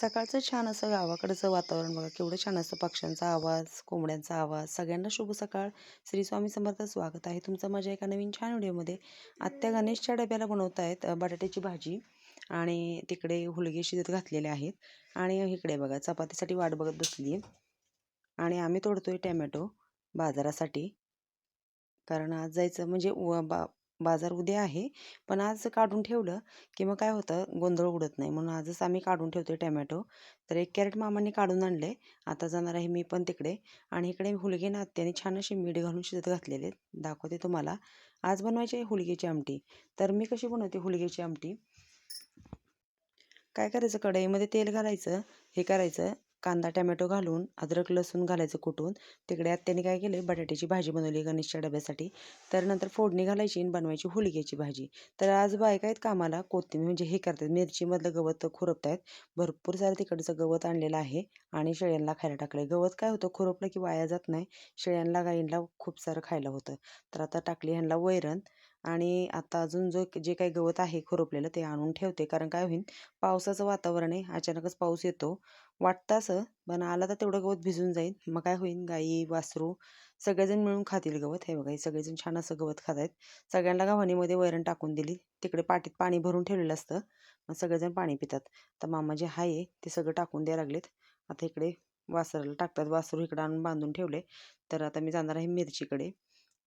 सकाळचं छान असं गावाकडचं वातावरण बघा. केवढं छान असतं. पक्ष्यांचा आवाज कोंबड्यांचा आवाज. सगळ्यांना शुभ सकाळ. श्री स्वामी समर्थ स्वागत आहे तुमचं माझ्या एका नवीन छान व्हिडिओमध्ये. आत्या गणेशच्या डब्याला बनवत आहेत बटाट्याची भाजी आणि तिकडे हुलगे शिजत घातलेले आहेत. आणि इकडे बघा चपातीसाठी वाट बघत बसली आहे आणि आम्ही तोडतोय टॅमॅटो बाजारासाठी. कारण आज जायचं म्हणजे व बा बाजार उद्या आहे. पण आज काढून ठेवलं की मग काय होतं गोंधळ उडत नाही. म्हणून आजच आम्ही काढून ठेवतोय टॅमॅटो. तर एक कॅरेट मामांनी काढून आणले. आता जाणार आहे मी पण तिकडे. आणि इकडे हुलगे ना आत्याने छान अशी मीठ घालून शिजत घातलेले आहेत. दाखवते तुम्हाला. आज बनवायची आहे हुलग्याची आमटी. तर मी कशी बनवते हुलग्याची आमटी? काय करायचं? कढईमध्ये तेल घालायचं. हे करायचं. कांदा टॅमॅटो घालून अद्रक लसूण घालायचं कुटून तिकडे आत्याने काय केलं बटाट्याची भाजी बनवली गणेशच्या डब्यासाठी. तर नंतर फोडणी घालायची आणि बनवायची हुलग्याची भाजी. तर आज बायका आहेत कामाला कोथिंबीर म्हणजे हे करतात. मिरचीमधलं गवत खुरपत आहेत भरपूर सारं तिकडचं गवत आणलेलं आहे आणि शेळ्यांना खायला टाकलं गवत काय होतं खुरपलं की वाया जात नाही. शेळ्यांना गाईंना खूप सारं खायला होतं. तर आता टाकली ह्यांना वैरण. आणि आता अजून जो जे काही गवत आहे खुरपलेलं ते आणून ठेवते. कारण काय होईल पावसाचं वातावरण आहे अचानकच पाऊस येतो. वाटतं असं पण आला तर तेवढं गवत भिजून जाईल. मग काय होईल गाई वासरू सगळेजण मिळून खातील गवत. हे बघा सगळेजण छान असं गवत खात आहेत. सगळ्यांना गव्हाणीमध्ये वैरण टाकून दिली. तिकडे पाटीत पाणी भरून ठेवलेलं असतं. मग सगळेजण पाणी पितात. तर मामा जे आहे ते सगळं टाकून द्यायला लागलेत. आता इकडे वासराला टाकतात. वासरू इकडं आणून बांधून ठेवले. तर आता मी जाणार आहे मिरचीकडे.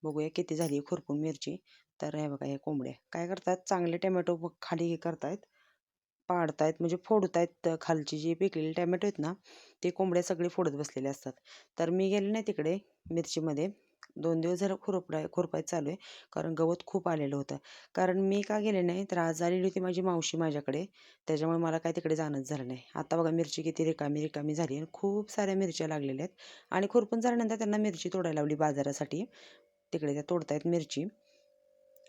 बघूया किती झाली आहे खुरपून मिरची. तर हे बघा हे कोंबड्या काय करतात? चांगले टॅमॅटो खाली हे करतायत पाडतायत म्हणजे फोडतायत खालची जी पिकलेली टॅमॅटो आहेत ना ते कोंबड्या सगळे फोडत बसलेले असतात. तर मी गेले नाही तिकडे मिरचीमध्ये. दोन दिवस झालं खुरपडाय खुरपायचं चालू आहे कारण गवत खूप आलेलं होतं. कारण मी का गेले नाही तर आज आलेली होती माझी मावशी माझ्याकडे. त्याच्यामुळे मला काय तिकडे जाणंच झालं नाही. आता बघा मिरची किती रिकामी रिकामी झाली आणि खूप साऱ्या मिरच्या लागलेल्या आहेत. आणि खुरपून झाल्यानंतर त्यांना मिरची तोडायला लावली बाजारासाठी. तिकडे त्या तोडतायत मिरची.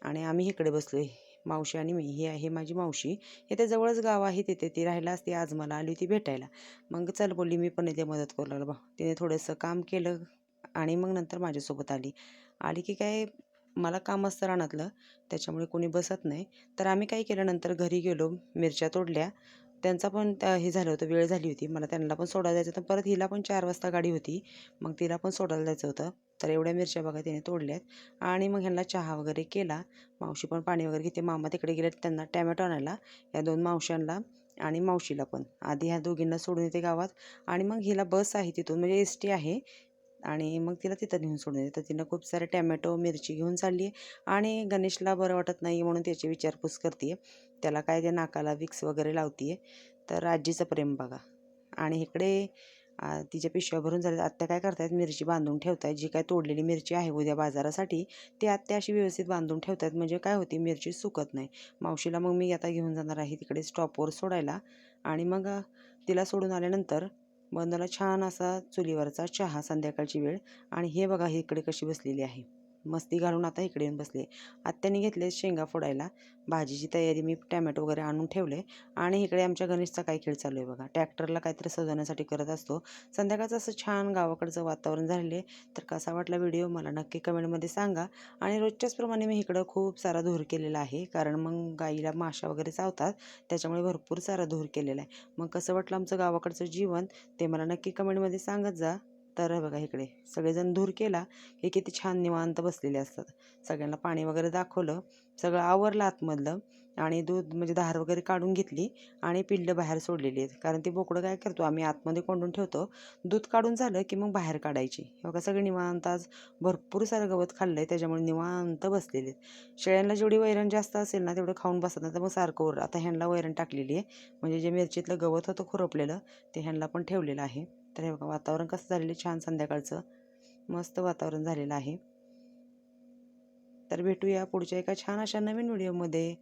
आणि आम्ही इकडे बसलो आहे मावशी आणि मी ही आहे माझी मावशी. हे ते जवळच गाव आहे तिथे ती राहायला असते आज मला आली होती भेटायला. मग चल बोलली मी पण इथे मदत करू लागलो बा. तिने थोडंसं काम केलं आणि मग नंतर माझ्यासोबत आली. आली की काय मला काम असतं रानातलं त्याच्यामुळे कोणी बसत नाही. तर आम्ही काय केलं नंतर घरी गेलो मिरच्या तोडल्या. त्यांचा पण त्या हे झालं होतं वेळ झाली होती. मला त्यांना पण सोडायला जायचं होतं. परत हिला पण चार वाजता गाडी होती. मग तिला पण सोडायला जायचं होतं. तर एवढ्या मिरच्या बघा तिने तोडल्यात. आणि मग ह्यांना चहा वगैरे केला. मावशी पण पाणी वगैरे घेते. मामा तिकडे गेले त्यांना टॅमॅटो आणायला. या दोन मावशांना आणि मावशीला पण. आधी ह्या दोघींना सोडून येते गावात. आणि मग हिला बस आहे तिथून. म्हणजे एस टी आहे. आणि मग तिला तिथं नेऊन सोडून येते तर तिनं खूप सारे टॅमॅटो मिरची घेऊन चालली आहे आणि गणेशला बरं वाटत नाही म्हणून त्याची विचारपूस करते त्याला काय त्या नाकाला विक्स वगैरे लावते तर आजीचं प्रेम बघा. आणि इकडे तिच्या पिशव्या भरून झाल्या आत्या काय करतायत? मिरची बांधून ठेवतायत. जी काय तोडलेली मिरची आहे उद्या बाजारासाठी ती आत्या अशी व्यवस्थित बांधून ठेवतायत. म्हणजे काय होती? मिरची सुकत नाही. मावशीला मग मी आता घेऊन जाणार आहे तिकडे स्टॉपवर सोडायला. आणि मग तिला सोडून आल्यानंतर बंदला छान असा चुलीवरचा चहा संध्याकाळची वेळ. आणि हे बघा हे इकडे कशी बसलेली आहे. मस्ती घालून आता इकडे येऊन बसले आत्याने घेतले शेंगा फोडायला. भाजीची तयारी मी टॅमॅटो वगैरे आणून ठेवले. आणि इकडे आमच्या गणेशचा काय खेळ चालू आहे बघा. ट्रॅक्टरला काहीतरी सजवण्यासाठी करत असतो. संध्याकाळचं असं छान गावाकडचं वातावरण झालेलं आहे. तर कसा वाटला व्हिडिओ मला नक्की कमेंटमध्ये सांगा. आणि रोजच्याच प्रमाणे मी इकडं खूप सारा धूर केलेला आहे. कारण मग गाईला माशा वगैरे चावतात. त्याच्यामुळे भरपूर सारा धूर केलेला आहे. मग कसं वाटलं आमचं गावाकडचं जीवन? ते मला नक्की कमेंटमध्ये सांगत जा. तर बघा इकडे सगळेजण धूर केला. की किती छान निवांत बसलेले असतात. सगळ्यांना पाणी वगैरे दाखवलं. सगळं आवरलं आतमधलं आणि दूध म्हणजे धार वगैरे काढून घेतली आणि पिल्लं बाहेर सोडलेली आहेत. कारण ती बोकडं काय करतो? आम्ही आतमध्ये कोंडून ठेवतो. दूध काढून झालं की मग बाहेर काढायची. बघा सगळे निवांत आज भरपूर सारं गवत खाल्लं आहे त्याच्यामुळे निवांत बसलेले आहेत. शेळ्यांना जेवढी वैरण जास्त असेल ना तेवढं खाऊन बसत नाही तर मग सारखं उर आता ह्यांना वैरण टाकलेली आहे. म्हणजे जे मिरचीतलं गवत होतं खुरपलेलं ते ह्यांना पण ठेवलेलं आहे. तर हे बघा वातावरण कसं झालेलं आहे? छान संध्याकाळचं. मस्त वातावरण झालेलं आहे. तर भेटूया पुढच्या एका छान अशा नवीन व्हिडिओमध्ये.